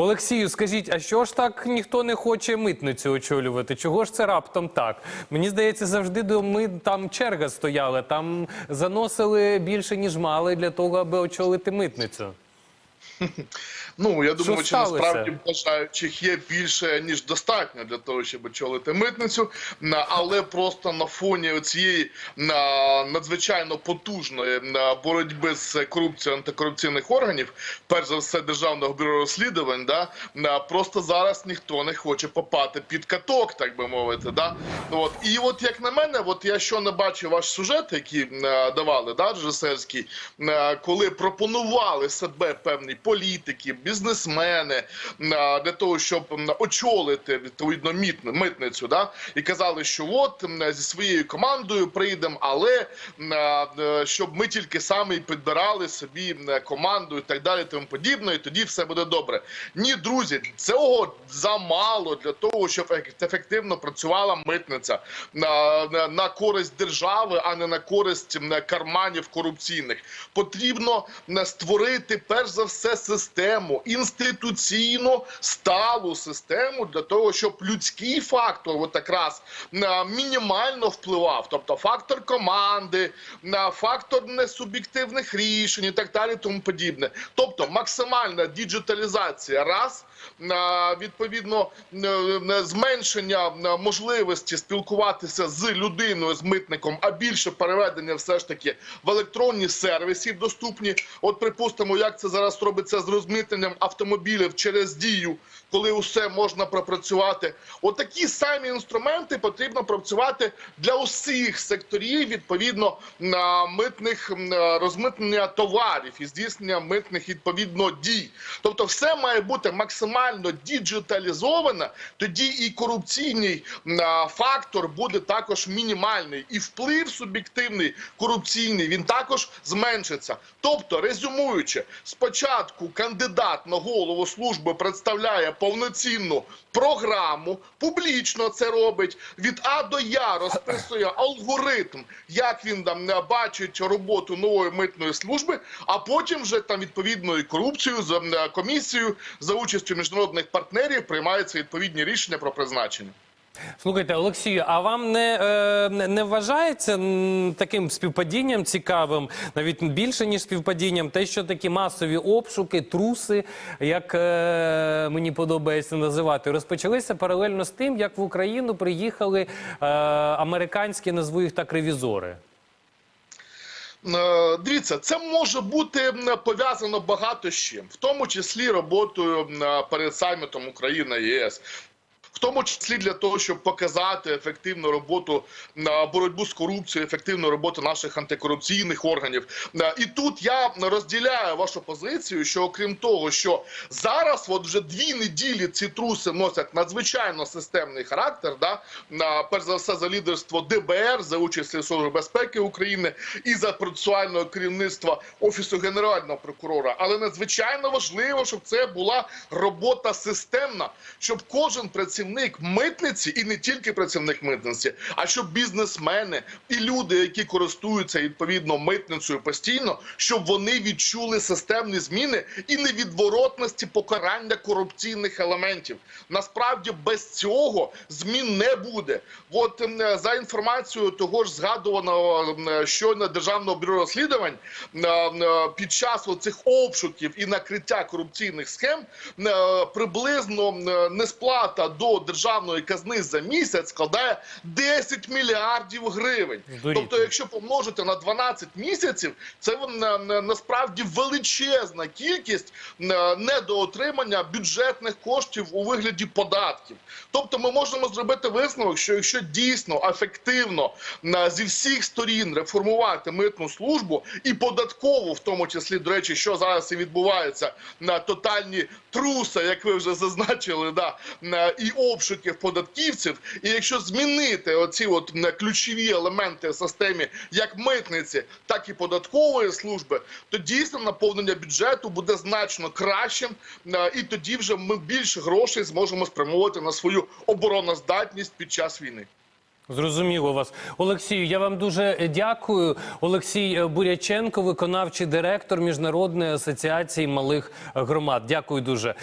Олексію, скажіть, а що ж так ніхто не хоче митницю очолювати? Чого ж це раптом так? Мені здається, завжди до ми там черга стояла, там заносили більше ніж мали для того, аби очолити митницю. Ну я думаю, що насправді бажаючих є більше ніж достатньо для того, щоб очолити митницю. Але просто на фоні цієї надзвичайно потужної боротьби з корупцією антикорупційних органів, перш за все державного бюро розслідувань, да просто зараз ніхто не хоче попати під каток, так би мовити. Да? От і от як на мене, от я що не бачив ваш сюжет, який е, давали, да, режисерський, е, коли пропонували себе певні політики, бізнесмени для того, щоб очолити відповідно митницю, да, і казали, що от зі своєю командою прийдемо, але е, щоб ми тільки самі підбирали собі команду і так далі, тому подібне, і тоді все буде добре. Ні, друзі, цього замало для того, щоб ефективно працювала митниця на, на, на користь держави, а не на користь карманів корупційних. Потрібно створити перш за все систему інституційно сталу систему для того, щоб людський фактор, от якраз мінімально впливав, тобто фактор команди, фактор несуб'єктивних рішень і так далі, тому подібне. Тобто максимальна діджиталізація раз відповідно зменшення можливості спілкуватися з людиною, з митником, а більше переведення все ж таки в електронні сервіси доступні. От припустимо, як це зараз робиться з розмитненням автомобілів через дію, коли усе можна пропрацювати. Отакі самі інструменти потрібно працювати для усіх секторів відповідно митних е, розмитнення товарів і здійснення митних відповідно дій. Тобто, все має бути максимально діджиталізовано, тоді і корупційний фактор буде також мінімальний, і вплив суб'єктивний корупційний він також зменшиться. Тобто, резюмуючи, спочатку кандидат на голову служби представляє повноцінну програму, публічно це робить від А до Я розписує алгоритм, як він там не бачить роботу нової митної служби, а потім вже там відповідною корупцією за комісією за участю міжнародних партнерів приймаються відповідні рішення про призначення. Слухайте, Олексію, а вам не, е, не- вважається таким співпадінням цікавим, навіть більше ніж співпадінням, те, що такі масові обшуки, труси, як е, мені подобається називати, розпочалися паралельно з тим, як в Україну приїхали е, американські, назву їх так, ревізори. Дивіться, це може бути пов'язано багато з чим, в тому числі роботою перед самітом Україна ЄС. В тому числі для того, щоб показати ефективну роботу на боротьбу з корупцією, ефективну роботу наших антикорупційних органів. І тут я розділяю вашу позицію, що окрім того, що зараз, от вже дві неділі ці труси носять надзвичайно системний характер, да перш за все за лідерство ДБР, за участі Служби безпеки України і за процесуального керівництва офісу генерального прокурора. Але надзвичайно важливо, щоб це була робота системна, щоб кожен працівник митниці і не тільки працівник митниці, а щоб бізнесмени і люди, які користуються відповідно митницею постійно, щоб вони відчули системні зміни і невідворотності покарання корупційних елементів. Насправді без цього змін не буде. От ем, за інформацією того ж згадуваного ем, щойно державного бюро розслідувань ем, е, під час оцих обшуків і накриття корупційних схем е, приблизно несплата до державної казни за місяць складає 10 мільярдів гривень. Здуріти. Тобто, якщо помножити на 12 місяців, це на- на- насправді величезна кількість е, недоотримання бюджетних коштів у вигляді податків. Тобто, ми можемо зробити висновок, що якщо дійсно ефективно е, зі всіх сторін реформувати митну службу і податкову, в тому числі, до речі, що зараз і відбувається на тотальні труси, як ви вже зазначили, да е, і обшуків податківців. І якщо змінити оці от ключові елементи в системі як митниці, так і податкової служби, то дійсно наповнення бюджету буде значно кращим, е, і тоді вже ми більше грошей зможемо спрямовувати на свою обороноздатність під час війни. Зрозуміло вас, Олексію. Я вам дуже дякую. Олексій е, Буряченко, виконавчий директор Міжнародної асоціації малих громад. Дякую дуже.